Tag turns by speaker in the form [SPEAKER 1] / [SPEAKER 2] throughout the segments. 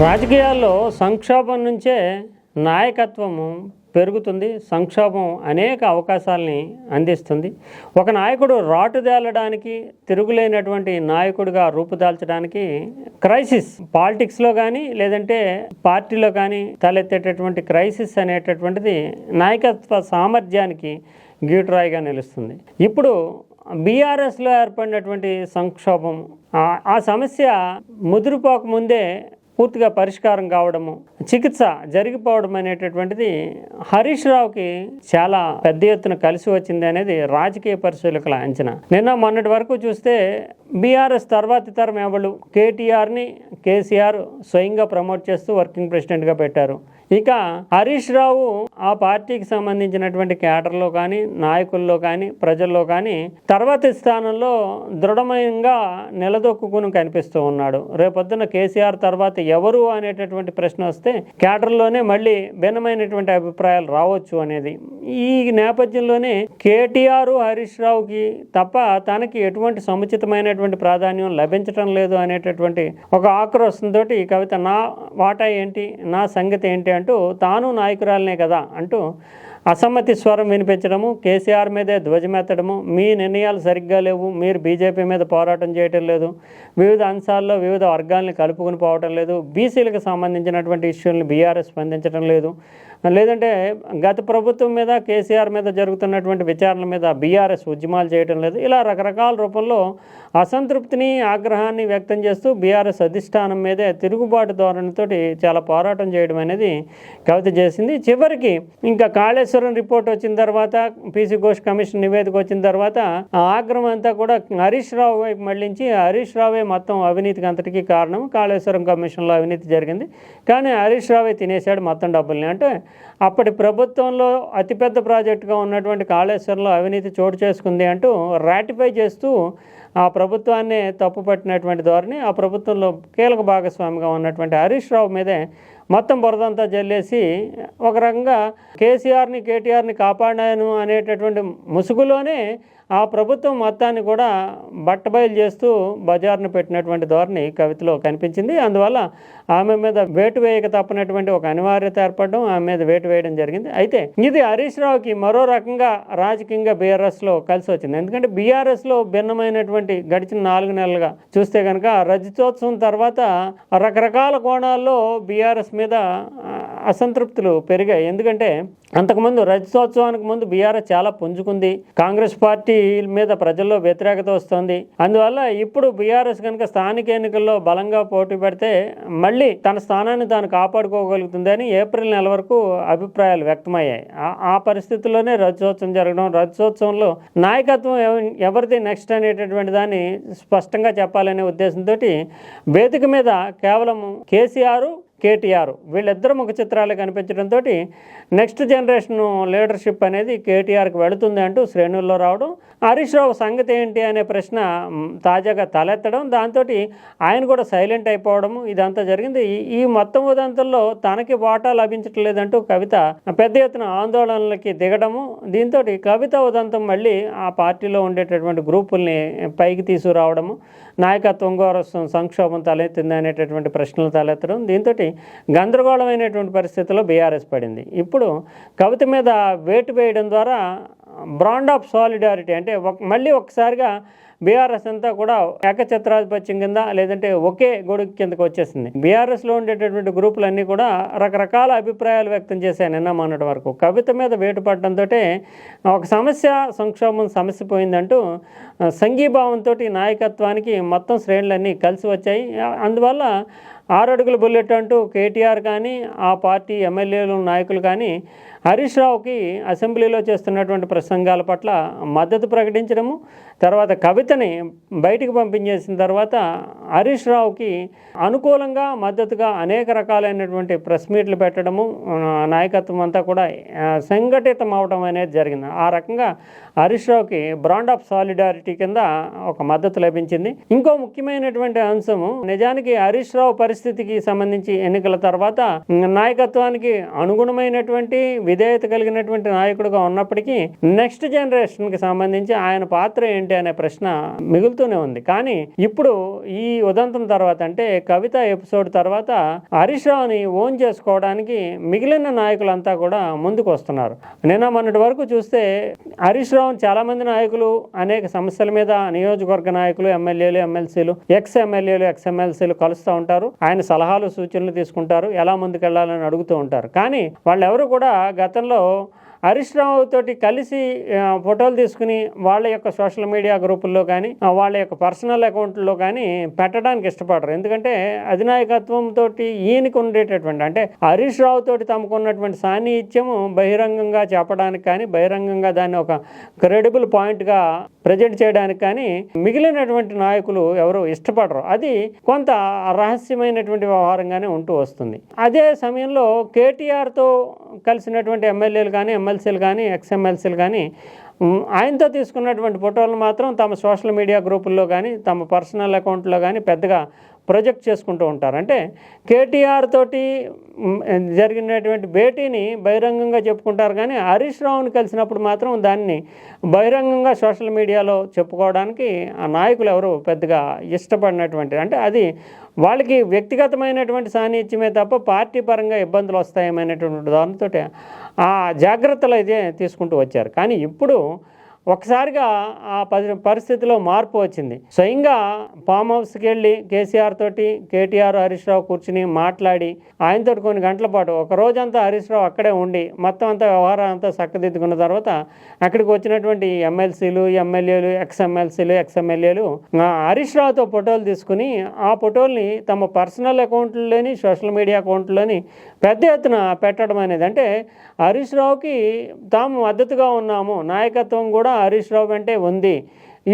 [SPEAKER 1] రాజకీయాల్లో సంక్షోభం నుంచే నాయకత్వము పెరుగుతుంది. సంక్షోభం అనేక అవకాశాలని అందిస్తుంది. ఒక నాయకుడు రాటుదేలడానికి తిరుగులేనటువంటి నాయకుడిగా రూపుదాల్చడానికి క్రైసిస్ పాలిటిక్స్లో కానీ లేదంటే పార్టీలో కానీ తలెత్తేటటువంటి క్రైసిస్ అనేటటువంటిది నాయకత్వ సామర్థ్యానికి గీటురాయిగా నిలుస్తుంది. ఇప్పుడు బీఆర్ఎస్లో ఏర్పడినటువంటి సంక్షోభం ఆ- సమస్య ముదిరిపోకముందే పూర్తిగా పరిష్కారం కావడము చికిత్స జరిగిపోవడం అనేటటువంటిది హరీష్ రావుకి చాలా పెద్ద ఎత్తున కలిసి వచ్చింది అనేది రాజకీయ పరిశీలకుల అంచనా. నిన్న మొన్నటి వరకు చూస్తే బీఆర్ఎస్ తర్వాతి తరం ఎవరు? కేటీఆర్ని కేసీఆర్ స్వయంగా ప్రమోట్ చేస్తూ వర్కింగ్ ప్రెసిడెంట్గా పెట్టారు. ఇక హరీష్ రావు ఆ పార్టీకి సంబంధించినటువంటి క్యాడర్లో కానీ నాయకుల్లో కానీ ప్రజల్లో కానీ తర్వాతి స్థానంలో దృఢమయంగా నిలదొక్కుని కనిపిస్తూ ఉన్నాడు. రేపొద్దున కేసీఆర్ తర్వాత ఎవరు అనేటటువంటి ప్రశ్న వస్తే క్యాడర్లోనే మళ్ళీ భిన్నమైనటువంటి అభిప్రాయాలు రావచ్చు అనేది. ఈ నేపథ్యంలోనే కేటీఆర్ హరీష్ రావుకి తప్ప తనకి ఎటువంటి సముచితమైనటువంటి ప్రాధాన్యం లభించటం లేదు అనేటటువంటి ఒక ఆక్రోశంతో ఈ కవిత నా వాటా ఏంటి నా సంగతి ఏంటి అంటూ తాను నాయకురాలనే కదా అంటూ అసమ్మతి స్వరం వినిపించడము కేసీఆర్ మీదే ధ్వజమెత్తడము మీ నిర్ణయాలు సరిగ్గా లేవు మీరు బీజేపీ మీద పోరాటం చేయటం లేదు వివిధ అంశాల్లో వివిధ వర్గాల్ని కలుపుకుని పోవటం లేదు బీసీలకు సంబంధించినటువంటి ఇష్యూలను బీఆర్ఎస్ స్పందించడం లేదు. లేదంటే గత ప్రభుత్వం మీద కేసీఆర్ మీద జరుగుతున్నటువంటి విచారణ మీద బీఆర్ఎస్ ఉద్యమాలు చేయటం లేదు. ఇలా రకరకాల రూపంలో అసంతృప్తిని ఆగ్రహాన్ని వ్యక్తం చేస్తూ బీఆర్ఎస్ అధిష్టానం మీదే తిరుగుబాటు ధోరణితోటి చాలా పోరాటం చేయడం అనేది కవిత చేసింది. చివరికి ఇంకా కాళేశ్వర రిపోర్ట్ వచ్చిన తర్వాత పీసీ ఘోష్ కమిషన్ నివేదిక వచ్చిన తర్వాత ఆ ఆగ్రహం అంతా కూడా హరీష్ రావు వైపు మళ్ళించి హరీష్ రావే మొత్తం అవినీతికి అంతటికీ కారణం. కాళేశ్వరం కమిషన్లో అవినీతి జరిగింది. కానీ హరీష్ రావే తినేశాడు మొత్తం డబ్బుల్ని. అంటే అప్పటి ప్రభుత్వంలో అతిపెద్ద ప్రాజెక్టుగా ఉన్నటువంటి కాళేశ్వరంలో అవినీతి చోటు చేసుకుంది అంటూ రాటిఫై చేస్తూ ఆ ప్రభుత్వాన్ని తప్పుపట్టినటువంటి ధోరణి ఆ ప్రభుత్వంలో కీలక భాగస్వామిగా ఉన్నటువంటి హరీష్ రావు మీదే మొత్తం బురదంతా జల్లేసి ఒక రకంగా కేసీఆర్ని కేటీఆర్ని కాపాడాను అనేటటువంటి ముసుగులోనే ఆ ప్రభుత్వం మొత్తాన్ని కూడా బట్టబయలు చేస్తూ బజార్ను పెట్టినటువంటి ధోరణి కవితలో కనిపించింది. అందువల్ల ఆమె మీద వేటు వేయక తప్పనటువంటి ఒక అనివార్యత ఏర్పడడం ఆమె మీద వేటు వేయడం జరిగింది. అయితే ఇది హరీష్ రావుకి మరో రకంగా రాజకీయంగా బీఆర్ఎస్లో కలిసి వచ్చింది. ఎందుకంటే బీఆర్ఎస్లో భిన్నమైనటువంటి గడిచిన నాలుగు నెలలుగా చూస్తే కనుక రజతోత్సవం తర్వాత రకరకాల కోణాల్లో బీఆర్ఎస్ మీద అసంతృప్తులు పెరిగాయి. ఎందుకంటే అంతకుముందు రజతోత్సవానికి ముందు బీఆర్ఎస్ చాలా పుంజుకుంది. కాంగ్రెస్ పార్టీ మీద ప్రజల్లో వ్యతిరేకత వస్తుంది. అందువల్ల ఇప్పుడు బీఆర్ఎస్ కనుక స్థానిక ఎన్నికల్లో బలంగా పోటీ పెడితే మళ్ళీ తన స్థానాన్ని తాను కాపాడుకోగలుగుతుంది అని ఏప్రిల్ నెల వరకు అభిప్రాయాలు వ్యక్తమయ్యాయి. ఆ- ఆ పరిస్థితుల్లోనే రజతోత్సవం జరగడం రజతోత్సవంలో నాయకత్వం ఎవరిది నెక్స్ట్ అనేటటువంటి దాన్ని స్పష్టంగా చెప్పాలనే ఉద్దేశంతో వేదిక మీద కేవలం కేసీఆర్ కేటీఆర్. వీళ్ళిద్దరు ముఖ చిత్రాలు కనిపించడంతో నెక్స్ట్ జనరేషన్ లీడర్షిప్ అనేది కేటీఆర్కి వెళుతుంది అంటూ శ్రేణుల్లో రావడం హరీష్ రావు సంగతి ఏంటి అనే ప్రశ్న తాజాగా తలెత్తడం దాంతో ఆయన కూడా సైలెంట్ అయిపోవడము ఇదంతా జరిగింది. ఈ- మొత్తం ఉదంతంలో తనకి వాటా లభించట్లేదంటూ లేదంటూ కవిత పెద్ద ఎత్తున ఆందోళనలకి దిగడము దీంతో కవిత ఉదంతం మళ్ళీ ఆ పార్టీలో ఉండేటటువంటి గ్రూపుల్ని పైకి తీసుకురావడము నాయకత్వం కూడా సంక్షోభం తలెత్తింది అనేటటువంటి ప్రశ్నలు తలెత్తడం దీంతో గందరగోళమైనటువంటి పరిస్థితిలో బీఆర్ఎస్ పడింది. ఇప్పుడు కవిత మీద వేటు వేయడం ద్వారా బ్రాండ్ ఆఫ్ సాలిడారిటీ అంటే ఒక- మళ్ళీ ఒకసారిగా బీఆర్ఎస్ అంతా కూడా ఏకఛత్రాధిపత్యం కింద లేదంటే ఒకే గొడుగు కిందకు వచ్చేసింది. బీఆర్ఎస్లో ఉండేటటువంటి గ్రూపులన్నీ కూడా రకరకాల అభిప్రాయాలు వ్యక్తం చేశాయి నిన్న మొన్నటి వరకు. కవిత మీద వేటు పడడంతో ఒక సమస్య సంక్షోభం సమస్య పోయిందంటూ సంఘీభావంతో నాయకత్వానికి మొత్తం శ్రేణులన్నీ కలిసి వచ్చాయి. అందువల్ల ఆరడుగుల బుల్లెట్ అంటూ కేటీఆర్ కానీ ఆ పార్టీ ఎమ్మెల్యేలు నాయకులు కానీ హరీష్ రావుకి అసెంబ్లీలో చేస్తున్నటువంటి ప్రసంగాల పట్ల మద్దతు ప్రకటించడము తర్వాత కవితని బయటికి పంపించేసిన తర్వాత హరీష్ రావుకి అనుకూలంగా మద్దతుగా అనేక రకాలైనటువంటి ప్రెస్ మీట్లు పెట్టడము నాయకత్వం అంతా కూడా సంఘటితం అవడం అనేది జరిగింది. ఆ రకంగా హరీష్ రావుకి బ్రాండ్ ఆఫ్ సాలిడారిటీ కింద ఒక మద్దతు లభించింది. ఇంకో ముఖ్యమైనటువంటి అంశము నిజానికి హరీష్ రావు పరిస్థితికి సంబంధించి ఎన్నికల తర్వాత నాయకత్వానికి అనుగుణమైనటువంటి విధేయత కలిగినటువంటి నాయకుడుగా ఉన్నప్పటికీ నెక్స్ట్ జనరేషన్కి సంబంధించి ఆయన పాత్ర ఏంటి అనే ప్రశ్న మిగులుతూనే ఉంది. కానీ ఇప్పుడు ఈ ఉదంతం తర్వాత అంటే కవిత ఎపిసోడ్ తర్వాత హరీష్ రావుని ఓన్ చేసుకోవడానికి మిగిలిన నాయకులంతా కూడా ముందుకు వస్తున్నారు. నిన్న మొన్నటి వరకు చూస్తే హరీష్ రావు చాలా మంది నాయకులు అనేక సమస్యల మీద నియోజకవర్గ నాయకులు ఎమ్మెల్యేలు ఎమ్మెల్సీలు ఎక్స్ ఎమ్మెల్యేలు ఎక్స్ ఎమ్మెల్సీలు కలుస్తూ ఉంటారు. ఆయన సలహాలు సూచనలు తీసుకుంటారు. ఎలా ముందుకెళ్ళాలని అడుగుతూ ఉంటారు. కానీ వాళ్ళెవరు కూడా గతంలో హరీష్ తోటి కలిసి ఫోటోలు తీసుకుని వాళ్ళ యొక్క సోషల్ మీడియా గ్రూపుల్లో కానీ వాళ్ళ యొక్క పర్సనల్ అకౌంట్లో కానీ పెట్టడానికి ఇష్టపడరు. ఎందుకంటే అధినాయకత్వంతో ఈయనకు ఉండేటటువంటి అంటే హరీష్ రావు తోటి తమకు ఉన్నటువంటి సాన్నిహిత్యము బహిరంగంగా చెప్పడానికి కానీ బహిరంగంగా దాన్ని ఒక క్రెడిబుల్ పాయింట్గా ప్రజెంట్ చేయడానికి కానీ మిగిలినటువంటి నాయకులు ఎవరు ఇష్టపడరు. అది కొంత రహస్యమైనటువంటి వ్యవహారంగానే ఉంటూ వస్తుంది. అదే సమయంలో కేటీఆర్తో కలిసినటువంటి ఎమ్మెల్యేలు కానీ ఎమ్మెల్సీలు కానీ ఎక్స్ఎమ్మెల్సీలు కానీ ఆయనతో తీసుకున్నటువంటి ఫోటోలు మాత్రం తమ సోషల్ మీడియా గ్రూపుల్లో కానీ తమ పర్సనల్ అకౌంట్లో కానీ పెద్దగా ప్రొజెక్ట్ చేసుకుంటూ ఉంటారు. అంటే కేటీఆర్ తోటి జరిగినటువంటి భేటీని బహిరంగంగా చెప్పుకుంటారు కానీ హరీష్ రావుని కలిసినప్పుడు మాత్రం దాన్ని బహిరంగంగా సోషల్ మీడియాలో చెప్పుకోవడానికి ఆ నాయకులు ఎవరు పెద్దగా ఇష్టపడినటువంటి అంటే అది వాళ్ళకి వ్యక్తిగతమైనటువంటి సాన్నిధ్యమే తప్ప పార్టీ పరంగా ఇబ్బందులు వస్తాయేమైనటువంటి దానితో ఆ జాగ్రత్తలు అయితే తీసుకుంటూ వచ్చారు. కానీ ఇప్పుడు ఒకసారిగా ఆ పరిస్థితిలో మార్పు వచ్చింది. స్వయంగా ఫామ్ హౌస్కి వెళ్ళి కేసీఆర్ తోటి కేటీఆర్ హరీష్ రావు కూర్చుని మాట్లాడి ఆయనతో కొన్ని గంటల పాటు ఒక రోజంతా హరీష్ రావు అక్కడే ఉండి మొత్తం అంతా వ్యవహారం అంతా చక్కదిద్దుకున్న తర్వాత అక్కడికి వచ్చినటువంటి ఎమ్మెల్సీలు ఎమ్మెల్యేలు ఎక్స్ ఎమ్మెల్సీలు ఎక్స్ ఎమ్మెల్యేలు హరీష్ రావుతో ఫోటోలు తీసుకుని ఆ ఫోటోల్ని తమ పర్సనల్ అకౌంట్లోని సోషల్ మీడియా అకౌంట్లోని పెద్ద ఎత్తున పెట్టడం అనేది అంటే హరీష్ రావుకి తాము మద్దతుగా ఉన్నాము నాయకత్వం కూడా హరీష్ రావు వెంటే ఉంది.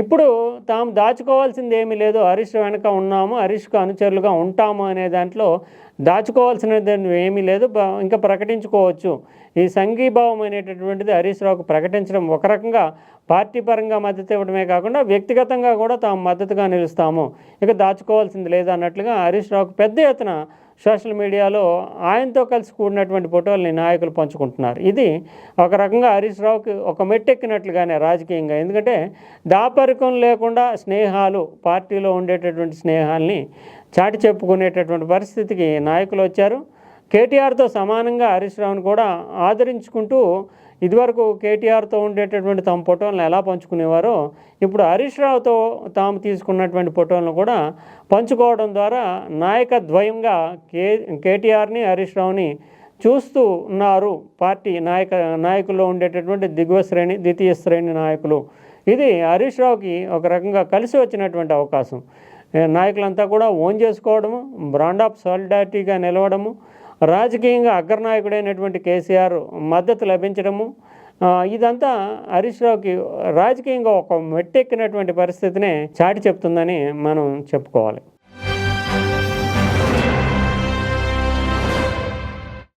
[SPEAKER 1] ఇప్పుడు తాము దాచుకోవాల్సింది ఏమీ లేదు. హరీష్ వెనక ఉన్నాము. హరీష్కు అనుచరులుగా ఉంటాము అనే దాంట్లో దాచుకోవాల్సినది ఏమీ లేదు. ఇంకా ప్రకటించుకోవచ్చు. ఈ సంఘీభావం అనేటటువంటిది హరీష్ రావుకు ప్రకటించడం ఒక రకంగా పార్టీ పరంగా మద్దతు ఇవ్వడమే కాకుండా వ్యక్తిగతంగా కూడా తాము మద్దతుగా నిలుస్తాము. ఇక దాచుకోవాల్సింది లేదు అన్నట్లుగా హరీష్ రావుకు పెద్ద ఎత్తున సోషల్ మీడియాలో ఆయనతో కలిసి కూడినటువంటి ఫోటోల్ని నాయకులు పంచుకుంటున్నారు. ఇది ఒక రకంగా హరీష్ రావుకి ఒక మెట్టెక్కినట్లుగానే రాజకీయంగా. ఎందుకంటే దాపరికం లేకుండా స్నేహాలు పార్టీలో ఉండేటటువంటి స్నేహాల్ని చాటి చెప్పుకునేటటువంటి పరిస్థితికి నాయకులు వచ్చారు. కేటీఆర్తో సమానంగా హరీష్ రావుని కూడా ఆదరించుకుంటూ ఇదివరకు కేటీఆర్తో ఉండేటటువంటి తమ ఫోటోలను ఎలా పంచుకునేవారో ఇప్పుడు హరీష్ రావుతో తాము తీసుకున్నటువంటి ఫోటోలను కూడా పంచుకోవడం ద్వారా నాయకద్వయంగా కే కేటీఆర్ని హరీష్ రావుని చూస్తూ ఉన్నారు పార్టీ నాయక నాయకుల్లో ఉండేటటువంటి దిగువ శ్రేణి ద్వితీయ శ్రేణి నాయకులు. ఇది హరీష్ రావుకి ఒక రకంగా కలిసి వచ్చినటువంటి అవకాశం. నాయకులంతా కూడా ఓన్ చేసుకోవడము బ్రాండ్ ఆఫ్ సాలిడారిటీగా నిలవడము రాజకీయంగా అగ్రనాయకుడైనటువంటి కేసీఆర్ మద్దతు లభించడము ఇదంతా హరీష్ రావుకి రాజకీయంగా ఒక మెట్టెక్కినటువంటి పరిస్థితినే చాటి చెప్తుందని మనం చెప్పుకోవాలి.